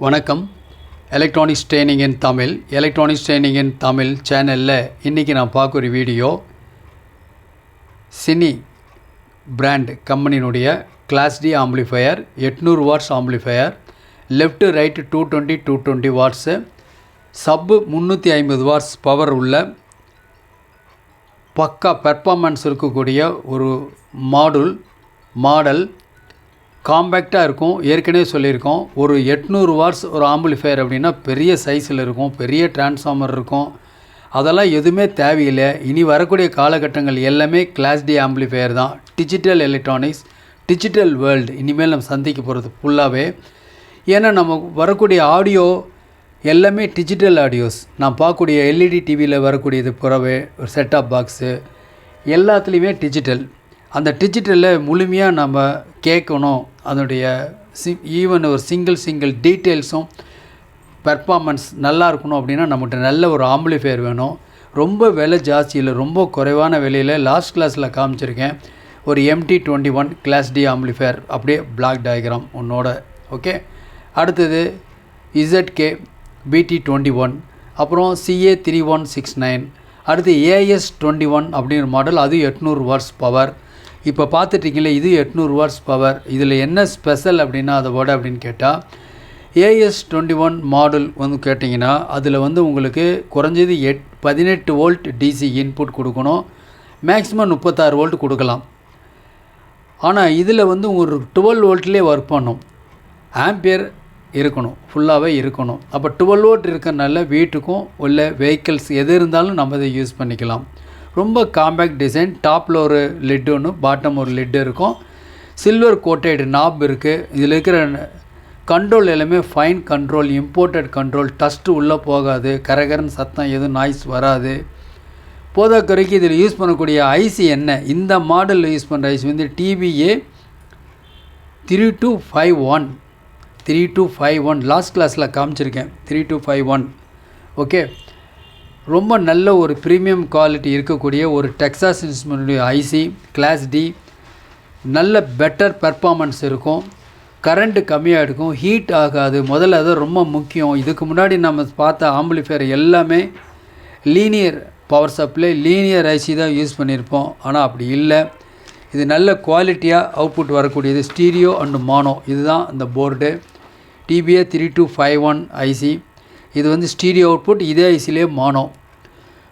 வணக்கம். Electronics training in Tamil electronics training in Tamil சேனலில் இன்றைக்கி நான் பார்க்குற வீடியோ சினி பிராண்ட் கம்பெனியினுடைய கிளாஸ் டி ஆம்பிளிஃபையர் எட்நூறு watts amplifier left right two twenty two twenty watts sub முந்நூற்றி ஐம்பது வாட்ஸ் பவர் உள்ள பக்கா பெர்ஃபார்மன்ஸ் இருக்கக்கூடிய ஒரு மாடுல் மாடல் காம்பேக்டாக இருக்கும். ஏற்கனவே சொல்லியிருக்கோம். ஒரு எட்நூறு வாட்ஸ் ஒரு ஆம்பிளிஃபையர் அப்படின்னா பெரிய சைஸில் இருக்கும். பெரிய டிரான்ஸ்ஃபார்மர் இருக்கும். அதெல்லாம் எதுவுமே தேவையில்லை. இனி வரக்கூடிய காலகட்டங்கள் எல்லாமே கிளாஸ் டி ஆம்பிளிஃபையர் தான். டிஜிட்டல் எலக்ட்ரானிக்ஸ் டிஜிட்டல் வேர்ல்டு இனிமேல் நம்ம சந்திக்க போகிறது ஃபுல்லாகவே ஏன்னா நம்ம வரக்கூடிய ஆடியோ எல்லாமே டிஜிட்டல் ஆடியோஸ் நான் பார்க்கக்கூடிய எல்இடி டிவியில் வரக்கூடியது புறவே ஒரு செட்டாப் பாக்ஸு எல்லாத்துலேயுமே டிஜிட்டல் அந்த டிஜிட்டலில் முழுமையாக நம்ம கேட்கணும். அதனுடைய சி ஈவன் ஒரு சிங்கிள் சிங்கிள் டீட்டெயில்ஸும் பெர்ஃபார்மன்ஸ் நல்லா இருக்கணும் அப்படின்னா நம்மகிட்ட நல்ல ஒரு ஆம்பிளிஃபையர் வேணும். ரொம்ப விலை ஜாஸ்தியில் ரொம்ப குறைவான விலையில் லாஸ்ட் கிளாஸில் காமிச்சிருக்கேன். ஒரு M D twenty one class D amplifier அப்படியே பிளாக் டயக்ராம் உன்னோட ஓகே அடுத்தது Z K P D twenty one அப்புறம் C A three one six nine அடுத்து ஏஎஸ் டுவெண்ட்டி ஒன் அப்படிங்கிற மாடல் அது எட்நூறு வாட்ஸ் பவர் இப்போ பார்த்துட்டிங்களே இது எட்நூறு வாட்ஸ் பவர் இதில் என்ன ஸ்பெஷல் அப்படின்னா அதோட அப்படின்னு கேட்டால் ஏஎஸ் டுவெண்ட்டி ஒன் மாடல் வந்து கேட்டிங்கன்னா அதில் வந்து உங்களுக்கு குறைஞ்சது எட் பதினெட்டு வோல்ட் டிசி இன்புட் கொடுக்கணும். மேக்ஸிமம் முப்பத்தாறு வோல்ட் கொடுக்கலாம். ஆனால் இதில் வந்து ஒரு டுவெல் வோல்ட்லேயே ஒர்க் பண்ணும். ஆம்பியர் இருக்கணும் ஃபுல்லாகவே இருக்கணும். அப்போ டுவெல் வோல்ட் இருக்கிறனால வீட்டுக்கும் உள்ள வெஹிக்கிள்ஸ் எது இருந்தாலும் நம்ம இதை யூஸ் பண்ணிக்கலாம். ரொம்ப காம்பேக்ட் டிசைன் டாப்பில் ஒரு லிட் ஒன்று பாட்டம் ஒரு லிட் இருக்கும். சில்வர் கோட்டைடு நாப் இருக்குது இதில் இருக்கிற கண்ட்ரோல் எல்லாமே fine control imported control dust உள்ளே போகாது. கரகரன் சத்தம் எதுவும் நாய்ஸ் வராது. போதாக்குறைக்கு இதில் யூஸ் பண்ணக்கூடிய ஐசி என்ன? இந்த மாடலில் யூஸ் பண்ணுற ஐசி வந்து T V A three two five one three two five one last கிளாஸில் காமிச்சிருக்கேன். Three two five one okay ரொம்ப நல்ல ஒரு ப்ரீமியம் குவாலிட்டி இருக்கக்கூடிய ஒரு டெக்ஸாஸ் இன்ஸ்ட்ருமெண்ட்டுடைய ஐசி கிளாஸ் டி நல்ல பெட்டர் பெர்ஃபார்மன்ஸ் இருக்கும். கரண்ட்டு கம்மியாக இருக்கும் ஹீட் ஆகாது. முதல்ல அது ரொம்ப முக்கியம். இதுக்கு முன்னாடி நம்ம பார்த்த ஆம்பிளிஃபையர் எல்லாமே linear power supply linear I C தான் யூஸ் பண்ணியிருப்போம். ஆனால் அப்படி இல்லை. இது நல்ல குவாலிட்டியாக அவுட்புட் வரக்கூடியது ஸ்டீரியோ அண்டு மானோ இதுதான் இந்த board T P A three two five one I C இது வந்து ஸ்டீரியோ அவுட்புட் இதே ஐசிலே மானோ.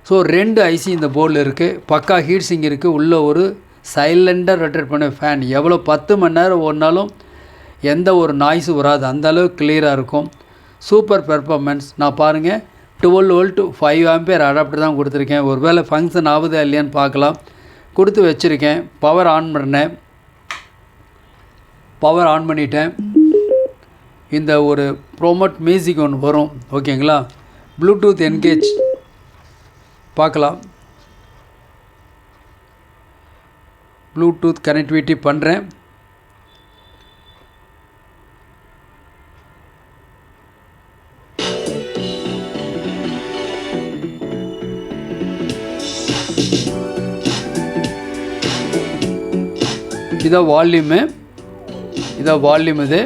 ஸோ ரெண்டு ஐசி இந்த போர்டில் இருக்குது பக்கா ஹீட் சிங் இருக்குது உள்ளே ஒரு சைலண்டாக ரொட்டேட் பண்ண ஃபேன். எவ்வளோ பத்து மணி நேரம் ஓடினாலும் எந்த ஒரு நாய்ஸும் வராது. அந்தளவுக்கு கிளியராக இருக்கும். Super performance. நான் பாருங்கள் twelve volt five ampere adapter தான் கொடுத்துருக்கேன். ஒரு வேளை ஃபங்க்ஷன் ஆகுதா இல்லையான்னு பார்க்கலாம். கொடுத்து வச்சுருக்கேன். பவர் ஆன் பண்ணேன் பவர் ஆன் பண்ணிட்டேன். இந்த ஒரு ப்ரோமோட் மியூசிக் ஒன்று வரும் ஓகேங்களா ப்ளூடூத் என்கேஜ் பார்க்கலாம். ப்ளூடூத் கனெக்டிவிட்டி பண்ணுறேன் இதான் வால்யூமு இதான் வால்யூம் இது.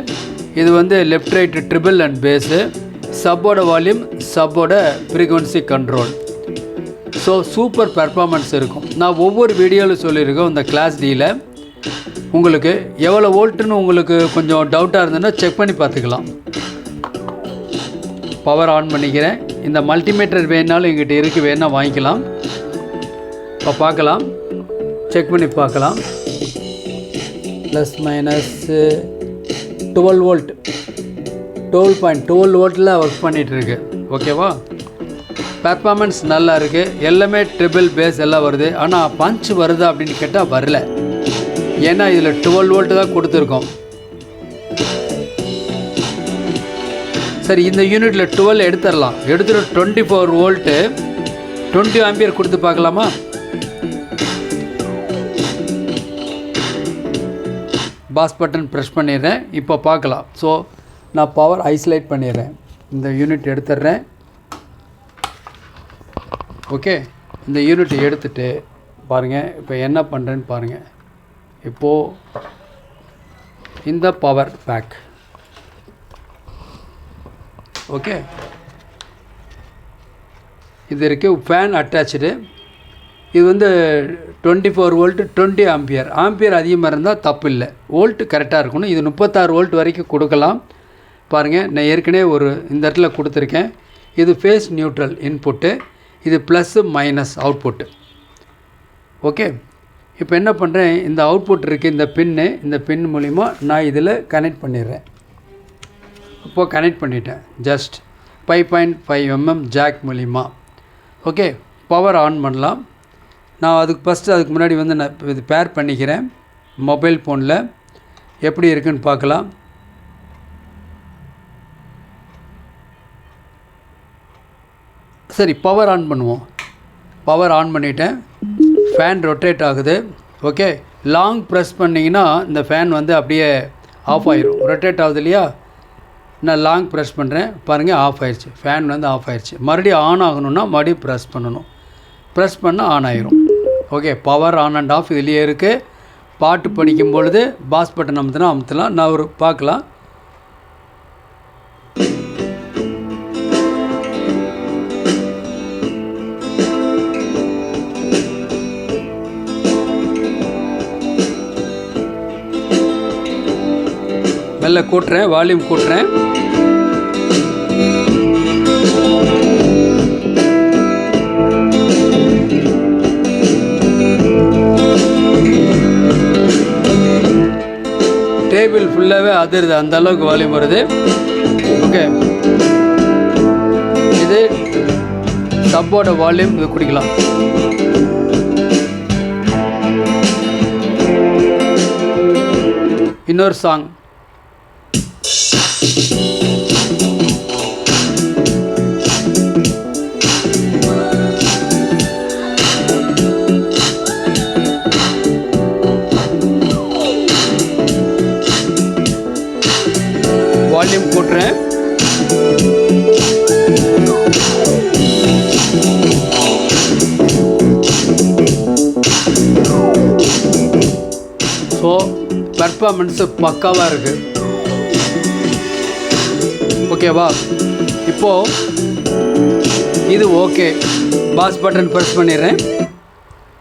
இது வந்து left right treble and bass support volume support frequency control so super performance இருக்கும். நான் ஒவ்வொரு வீடியோவில் சொல்லியிருக்கேன் இந்த கிளாஸ் டியில் உங்களுக்கு எவ்வளோ வோல்ட்டுன்னு உங்களுக்கு கொஞ்சம் டவுட்டாக இருந்ததுன்னா செக் பண்ணி பார்த்துக்கலாம். பவர் ஆன் பண்ணிக்கிறேன். இந்த மல்டிமீட்டர் வேணாலும் எங்கிட்ட இருக்குது வேணால் வாங்கிக்கலாம். இப்போ பார்க்கலாம். செக் பண்ணி பார்க்கலாம். Plus minus twelve volt twelve point twelve வோல்ட்டில் ஒர்க் பண்ணிகிட்ருக்கு ஓகேவா பெர்ஃபார்மன்ஸ் நல்லா இருக்குது எல்லாமே ட்ரிபிள் பேஸ் எல்லாம் வருது. ஆனால் பஞ்ச் வருதா அப்படின்னு கேட்டால் வரல. ஏன்னா இதில் டுவெல் வோல்ட்டு தான் கொடுத்துருக்கோம். சரி இந்த யூனிட்டில் டுவெல் எடுத்துடலாம். எடுத்துகிட்டு twenty four volt twenty ampere கொடுத்து பார்க்கலாமா? பாஸ் பட்டன் ப்ரெஷ் பண்ணிடுறேன். இப்போ பார்க்கலாம். ஸோ நான் பவர் ஐசோலேட் பண்ணிடுறேன். இந்த யூனிட் எடுத்துடுறேன். ஓகே இந்த யூனிட் எடுத்துகிட்டு பாருங்கள் இப்போ என்ன பண்ணுறேன்னு பாருங்கள் இப்போது இந்த பவர் பேக் ஓகே இது இருக்குது ஃபேன் அட்டாச்சு இது வந்து twenty four volt twenty ampere. Ampere அதிகமாக இருந்தால் தப்பு இல்லை வோல்ட்டு கரெக்டாக இருக்கணும். இது முப்பத்தாறு வோல்ட் வரைக்கும் கொடுக்கலாம். பாருங்கள் நான் ஏற்கனவே ஒரு இந்த இடத்துல கொடுத்துருக்கேன். இது ஃபேஸ் நியூட்ரல் இன்புட்டு இது ப்ளஸ்ஸு மைனஸ் அவுட்புட்டு ஓகே இப்போ என்ன பண்ணுறேன் இந்த அவுட்புட் இருக்குது இந்த பின்னு இந்த பின் மூலிமா நான் இதில் கனெக்ட் பண்ணிடுறேன். இப்போது கனெக்ட் பண்ணிட்டேன். Just five point five M M jack மூலிமா ஓகே பவர் ஆன் பண்ணலாம். நான் அதுக்கு ஃபஸ்ட்டு அதுக்கு முன்னாடி வந்து நான் இது பேர் பண்ணிக்கிறேன். மொபைல் ஃபோனில் எப்படி இருக்குன்னு பார்க்கலாம். சரி பவர் ஆன் பண்ணுவோம். பவர் ஆன் பண்ணிட்டேன். ஃபேன் ரொட்டேட் ஆகுது. ஓகே லாங் ப்ரெஸ் பண்ணிங்கன்னா இந்த ஃபேன் வந்து அப்படியே ஆஃப் ஆயிரும். ரொட்டேட் ஆகுது இல்லையா? நான் லாங் ப்ரெஸ் பண்ணுறேன் பாருங்கள் ஆஃப் ஆயிடுச்சு ஃபேன் வந்து ஆஃப் ஆயிடுச்சு மறுபடியும் ஆன் ஆகணும்னா மறுபடியும் ப்ரெஸ் பண்ணணும். ப்ரெஸ் பண்ணால் ஆன் ஆயிரும். Okay power on and off இதுலேயே இருக்குது பாட்டு படிக்கும் பொழுது பாஸ் பட்டன் அமுத்தினா அமுத்தலாம். நான் ஒரு பார்க்கலாம். மெல்ல கூட்டுறேன் வால்யூம் கூட்டுறேன். டேபிள் ஃபுல்லாகவே அதிருது அந்த அளவுக்கு வால்யூம் வருது. ஓகே இது சப்போட வால்யூம் இது குடிக்கலாம். இன்னொரு சாங் பர்ஃபார்மன்ஸு பக்காவாக இருக்குது ஓகேவா இப்போது இது ஓகே பாஸ் பட்டன் ப்ரெஸ் பண்ணிடுறேன்.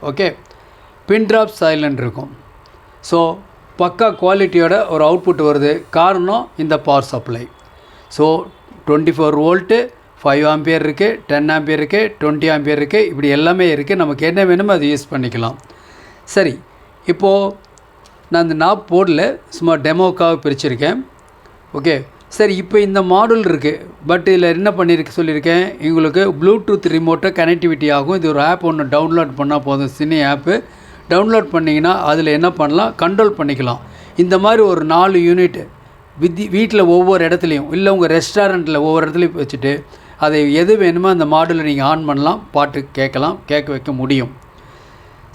ஓகே பின் ட்ராப் சைலண்ட் இருக்கும். ஸோ பக்கா குவாலிட்டியோட ஒரு அவுட்புட் வருது. காரணம் இந்த power supply so twenty four volt five ampere இருக்குது டென் ஆம்பியர் இருக்குது டுவெண்ட்டி ஆம்பியர் இருக்குது இப்படி எல்லாமே இருக்குது நமக்கு என்ன வேணுமோ அதை யூஸ் பண்ணிக்கலாம். சரி. இப்போது நான் இந்த நாப் போர்டில் சும்மா டெமோக்காக பிரிச்சிருக்கேன். ஓகே சரி இப்போ இந்த மாடல் இருக்குது பட் இதில் என்ன பண்ணியிருக்கு சொல்லியிருக்கேன். உங்களுக்கு ப்ளூடூத் ரிமோட்டை கனெக்டிவிட்டி ஆகும். இது ஒரு ஆப் ஒன்று டவுன்லோட் பண்ணால் போதும். சினி ஆப்பு டவுன்லோட் பண்ணிங்கன்னா அதில் என்ன பண்ணலாம்? கண்ட்ரோல் பண்ணிக்கலாம். இந்த மாதிரி ஒரு நாலு யூனிட் வித்தி வீட்டில் ஒவ்வொரு இடத்துலையும் இல்லை உங்கள் ரெஸ்டாரண்ட்டில் ஒவ்வொரு இடத்துலையும் வச்சுட்டு அதை எது வேணுமோ அந்த மாடலை நீங்கள் ஆன் பண்ணலாம். பாட்டு கேட்கலாம். கேட்க வைக்க முடியும்.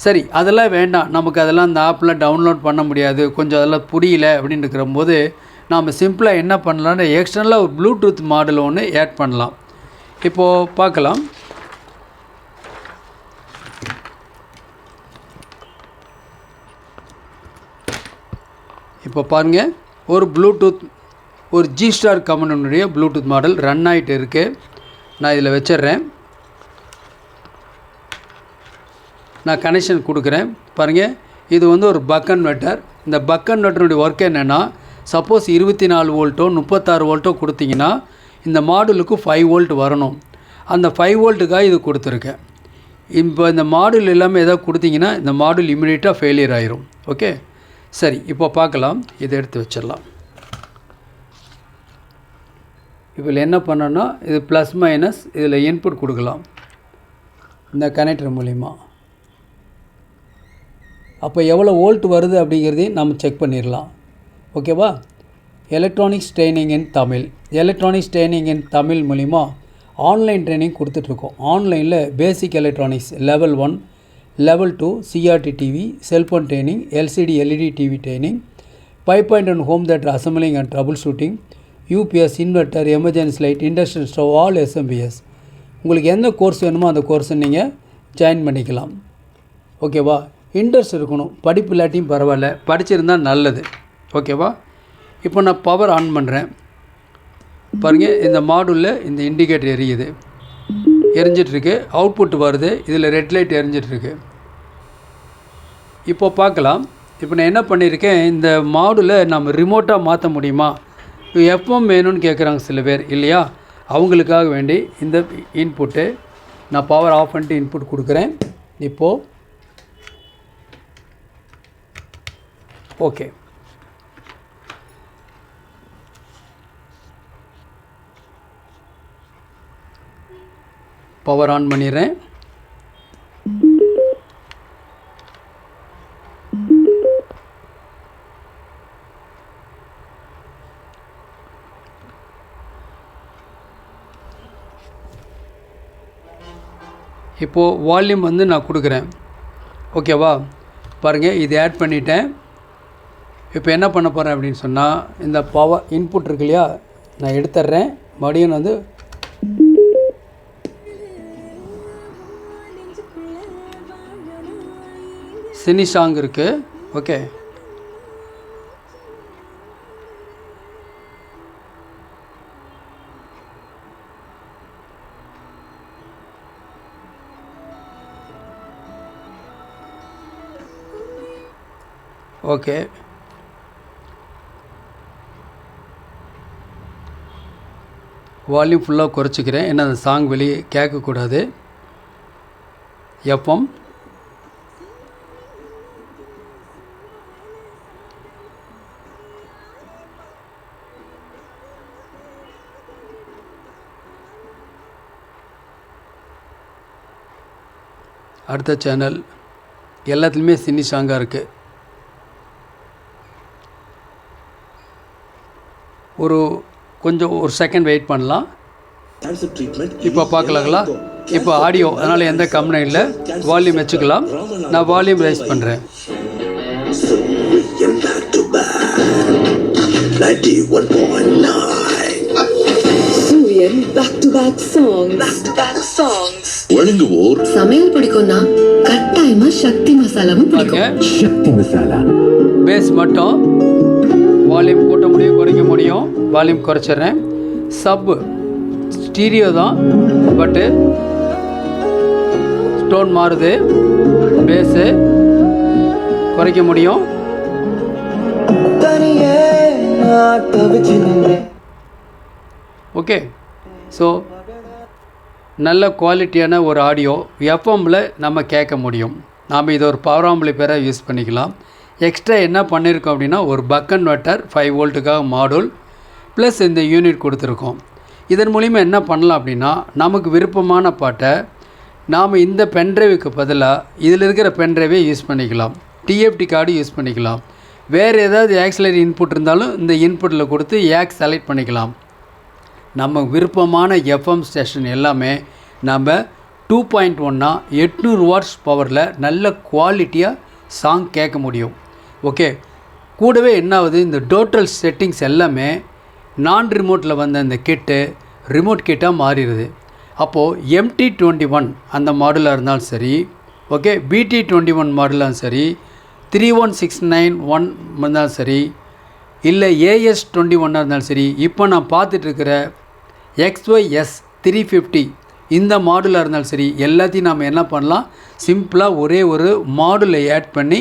சரி அதெல்லாம் வேண்டாம். நமக்கு அதெல்லாம் அந்த ஆப்பில் டவுன்லோட் பண்ண முடியாது. கொஞ்சம் அதெல்லாம் புரியல அப்படின்னு இருக்கிறம்போது நாம் சிம்பிளாக என்ன பண்ணலாம்னு எக்ஸ்டர்னலாக ஒரு ப்ளூடூத் மாடல் ஒன்று ஆட் பண்ணலாம். இப்போது பார்க்கலாம். இப்போ பாருங்கள் ஒரு ப்ளூடூத் ஒரு ஜி ஸ்டார் கம்பெனியுடைய ப்ளூடூத் மாடல் ரன் ஆகிட்டு இருக்குது நான் இதில் வச்சிடுறேன். நான் கனெக்ஷன் கொடுக்குறேன். பாருங்கள் இது வந்து ஒரு பக் கன்வெர்ட்டர் இந்த பக் கன்வெர்ட்டருடைய ஒர்க் என்னென்னா சப்போஸ் இருபத்தி நாலு வோல்ட்டோ முப்பத்தாறு வோல்ட்டோ கொடுத்தீங்கன்னா இந்த மாடுலுக்கு ஃபைவ் வோல்ட் வரணும். அந்த ஃபைவ் வோல்ட்டுக்காக இது கொடுத்துருக்கேன். இப்போ இந்த மாடுல் எல்லாமே எதாவது கொடுத்தீங்கன்னா இந்த மாடுல் இம்மிடியட்டாக ஃபெயிலியர் ஆயிரும். ஓகே சரி இப்போ பார்க்கலாம். இதை எடுத்து வச்சிடலாம். இதில் என்ன பண்ணோன்னா இது ப்ளஸ் மைனஸ் இதில் இன்புட் கொடுக்கலாம். இந்த கனெக்டர் மூலிமா அப்போ எவ்வளோ வோல்ட் வருது அப்படிங்கிறதையும் நம்ம செக் பண்ணிடலாம். ஓகேவா? Electronics training in Tamil electronics training in Tamil மூலிமா ஆன்லைன் ட்ரைனிங் கொடுத்துட்ருக்கோம். ஆன்லைனில் basic electronics level one level two C R T TV cellphone training L C D L E D TV training five point one home theatre assembling and troubleshooting U P S inverter emergency light industrial stove all S M P S உங்களுக்கு எந்த course வேணுமோ அந்த கோர்ஸை நீங்கள் join பண்ணிக்கலாம். ஓகேவா? Interest இருக்கணும். படிப்பு இல்லாட்டியும் பரவாயில்ல. படிச்சிருந்தால் நல்லது. ஓகேவா இப்போ நான் பவர் ஆன் பண்ணுறேன் பாருங்கள் இந்த மாடுலில் இந்த இண்டிகேட்டர் எரியுது. எரிஞ்சிட்ருக்கு. அவுட்புட் வருது. இதில் ரெட் லைட் எரிஞ்சிட்ருக்கு. இப்போ பார்க்கலாம். இப்போ நான் என்ன பண்ணியிருக்கேன்? இந்த மாடுல நம்ம ரிமோட்டாக மாற்ற முடியுமா? எஃப்எம் வேணும்னு கேட்குறாங்க சில பேர் இல்லையா? அவங்களுக்காக வேண்டி இந்த இன்புட்டு நான் பவர் ஆஃப் பண்ணிட்டு இன்புட் கொடுக்குறேன். இப்போது ஓகே பவர் ஆன் பண்ணிடுறேன். இப்போது வால்யூம் வந்து நான் கொடுக்குறேன். ஓகேவா பாருங்கள் இது ஆட் பண்ணிட்டேன். இப்போ என்ன பண்ண போகிறேன் அப்படின்னு சொன்னால் இந்த பவர் இன்புட் இருக்கு இல்லையா நான் எடுத்துட்றேன் மறுபடியும் வந்து சினி சாங் இருக்குது ஓகே ஓகே வால்யூம் ஃபுல்லாக குறைச்சிக்கிறேன். ஏன்னா அந்த சாங் வெளியே கேட்கக்கூடாது. எஃப்எம் அடுத்த சேனல் எல்லாத்துலேயுமே சின்னி சாங்காக இருக்குது ஒரு கொஞ்சம் ஒரு செகண்ட் வெயிட் பண்ணலாம். இப்போ பார்க்கலாங்களா? இப்போ ஆடியோ அதனால் எந்த கம்ப்ளைண்ட் இல்லை. வால்யூம் வச்சுக்கலாம். நான் வால்யூம் ரைஸ் பண்ணுறேன் Suryan back to back songs back to back songs வழங்குவோர் சமையல் பிடிக்கும்னா கட்டாயமா சக்தி மசாலாவும் பிடிக்கும். சக்தி மசாலா. பேஸ் மட்டும். வால்யூம் கூட்ட முடியும் குறைக்க முடியும். வால்யூம் குறைச்சிட்றேன். சப்பு ஸ்டீரியோ தான் பட்டு ஸ்டோன் மாறுது. பேஸு குறைக்க முடியும். ஓகே ஸோ நல்ல குவாலிட்டியான ஒரு ஆடியோ எஃப்எம்மில் நம்ம கேட்க முடியும். நாம் இதை ஒரு பவர் ஆம்பிளிஃபையராக யூஸ் பண்ணிக்கலாம். எக்ஸ்ட்ரா என்ன பண்ணியிருக்கோம் அப்படின்னா ஒரு பக்கன் வெட்டர் ஃபைவ் வோல்ட்டுக்காக மாடுல் ப்ளஸ் இந்த யூனிட் கொடுத்துருக்கோம். இதன் மூலிமா என்ன பண்ணலாம் அப்படின்னா நமக்கு விருப்பமான பாட்டை நாம் இந்த பென்ட்ரைவுக்கு பதிலாக இதில் இருக்கிற பென்ட்ரைவே யூஸ் பண்ணிக்கலாம். T F T card use பண்ணிக்கலாம். வேறு ஏதாவது ஆக்சிலரி இன்புட் இருந்தாலும் இந்த இன்புட்டில் கொடுத்து ஏக் செலக்ட் பண்ணிக்கலாம். நம்ம விருப்பமான எஃப்எம் ஸ்டேஷன் எல்லாமே நம்ம டூ பாயிண்ட் ஒன்னா எட்நூறு வாட்ஸ் பவரில் நல்ல குவாலிட்டியாக சாங் கேட்க முடியும். ஓகே கூடவே என்ன ஆகுது இந்த டோட்டல் செட்டிங்ஸ் எல்லாமே நான் ரிமோட்டில் வந்த இந்த கிட்டு ரிமோட் கிட்டாக மாறிடுது அப்போது எம்டி டுவெண்ட்டி ஒன் அந்த மாடலாக இருந்தாலும் சரி ஓகே பிடி டுவெண்ட்டி ஒன் மாடலாக சரி three one six nine one இருந்தாலும் சரி இல்லை ஏஎஸ் டுவெண்ட்டி ஒன்னாக இருந்தாலும் சரி இப்போ நான் பார்த்துட்ருக்கிற எக்ஸ்ஒய்எஸ் த்ரீ ஃபிஃப்டி இந்த மாடலாக இருந்தாலும் சரி எல்லாத்தையும் நாம் என்ன பண்ணலாம்? சிம்பிளாக ஒரே ஒரு மாடுலை ஆட் பண்ணி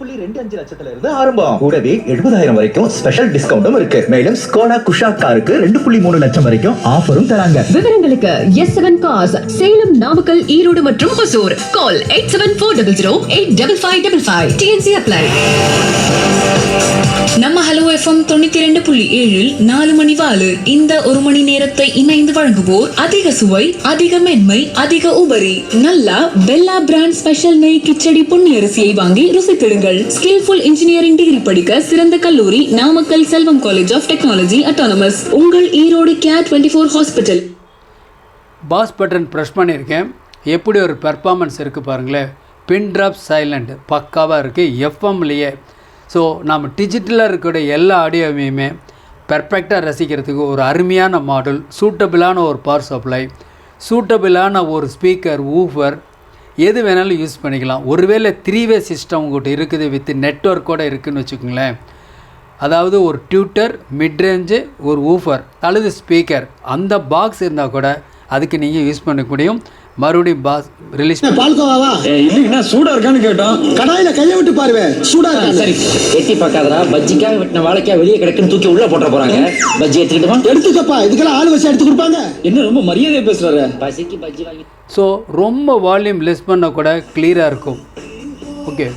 புள்ளி ரெண்டு அஞ்சு லட்சத்துல இருந்து ஆரம்பம். கூடவே எழுபதாயிரம் வரைக்கும் ஸ்பெஷல் டிஸ்கவுண்டும் இருக்கு. மேலும் ஸ்கோடா குஷா காருக்கு ரெண்டு புள்ளி மூணு லட்சம் வரைக்கும் ஆஃபரும் தராங்க. விவரங்களுக்கு S seven gas Salem Namakkal Erode மற்றும் Hosur. Call eight seven four double zero eight double five double five T N C apply நம்ம ஹலோ எஃப்எம் தொண்ணூத்தி ரெண்டு புள்ளி ஏழில் நாலு மணி வாழு இந்த ஒரு மணி நேரத்தை இணைந்து வழங்குவோர் அதிக சுவை அதிக மென்மை அதிக உபரி. நல்லா பெல்லா பிராண்ட் ஸ்பெஷல் நெய் கிச்சடி பொன்னி அரிசியை வாங்கி ருசித்திடுங்கள். ஸ்கில்ஃபுல் இன்ஜினியரிங் டிகிரி படிக்க சிறந்த கல்லூரி Namakkal Selvam college of technology autonomous உங்கள் Erode care twenty four hospital pause button press பண்ணியிருக்கேன் எப்படி ஒரு பெர்ஃபார்மன்ஸ் இருக்குது பாருங்களேன். பின் ட்ராப் சைலண்ட் பக்காவாக இருக்குது எஃப்எம்லேயே ஸோ நம்ம டிஜிட்டலாக இருக்கக்கூடிய எல்லா ஆடியோவையுமே பெர்ஃபெக்டாக ரசிக்கிறதுக்கு ஒரு அருமையான மாடல் சூட்டபிளான ஒரு பவர் சப்ளை சூட்டபிளான ஒரு ஸ்பீக்கர் ஊஃபர் எது வேணாலும் யூஸ் பண்ணிக்கலாம். ஒருவேளை த்ரீ வே சிஸ்டம் உங்கள்கிட்ட இருக்குது வித் நெட்ஒர்க்கோடு இருக்குதுன்னு வச்சுக்கோங்களேன். அதாவது ஒரு டியூட்டர் மிட்ரேஞ்சு ஒரு ஊஃபர் அல்லது ஸ்பீக்கர் அந்த பாக்ஸ் இருந்தால் கூட அதுக்கு நீங்கள் யூஸ் பண்ண முடியும். மறுபடியும் பாஸ் ரிலீஸ் பால்கோவாவா இல்லைங்கண்ணா சூடா இருக்கான்னு கேட்டோம். கடாயில கைய விட்டு பாருவே சூடா இருக்கா சரி. எட்டி பார்க்காதடா. பஜ்ஜிக்காக வெட்டின வாழைக்காய் வெளியே கிடக்குன்னு தூக்கி உள்ள போட்டுற போறாங்க. பஜ்ஜி எடுத்துக்கிட்டுமா எடுத்துக்கப்பா இதுக்கெல்லாம் ஆள் வச்சு எடுத்து கொடுப்பாங்க. என்ன ரொம்ப மரியாதையா பேசுறாரு? பசிக்கு பஜ்ஜி வாங்கி ஸோ ரொம்ப வால்யூம் லெஸ் பண்ண கூட கிளியராக இருக்கும். ஓகே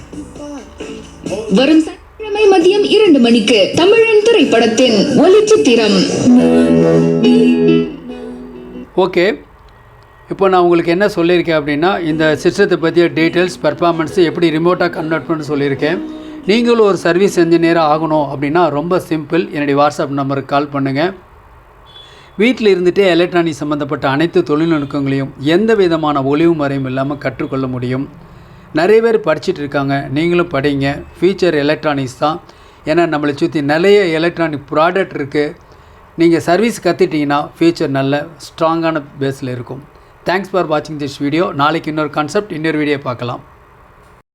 வரும் சனிக்கிழமை மதியம் இரண்டு மணிக்கு தமிழன் திரைப்படத்தின் ஒளிச்சித்திரம் ஓகே இப்போ நான் உங்களுக்கு என்ன சொல்லியிருக்கேன் அப்படின்னா இந்த சிஸ்டத்தை பற்றிய டீட்டெயில்ஸ் பெர்ஃபார்மன்ஸு எப்படி ரிமோட்டாக கன்வெர்ட் பண்ண சொல்லியிருக்கேன். நீங்களும் ஒரு சர்வீஸ் இன்ஜினியராக ஆகணும் அப்படின்னா ரொம்ப சிம்பிள் என்னுடைய வாட்ஸ்அப் நம்பருக்கு கால் பண்ணுங்கள் வீட்டில் இருந்துகிட்டே எலக்ட்ரானிக் சம்மந்தப்பட்ட அனைத்து தொழில்நுட்பங்களையும் எந்த விதமான ஒளிவு மறையும் இல்லாமல் கற்றுக்கொள்ள முடியும். நிறைய பேர் படிச்சுட்டு இருக்காங்க. நீங்களும் படிங்க. ஃபியூச்சர் எலக்ட்ரானிக்ஸ் தான். ஏன்னா நம்மளை சுற்றி நிறைய எலக்ட்ரானிக் ப்ராடக்ட் இருக்குது நீங்கள் சர்வீஸ் கற்றுட்டிங்கன்னா ஃபியூச்சர் நல்ல ஸ்ட்ராங்கான பேஸில் இருக்கும். தேங்க்ஸ் ஃபார் வாட்சிங் திஸ் வீடியோ நாளைக்கு இன்னொரு கான்செப்ட் இன்னொரு வீடியோ பார்க்கலாம்.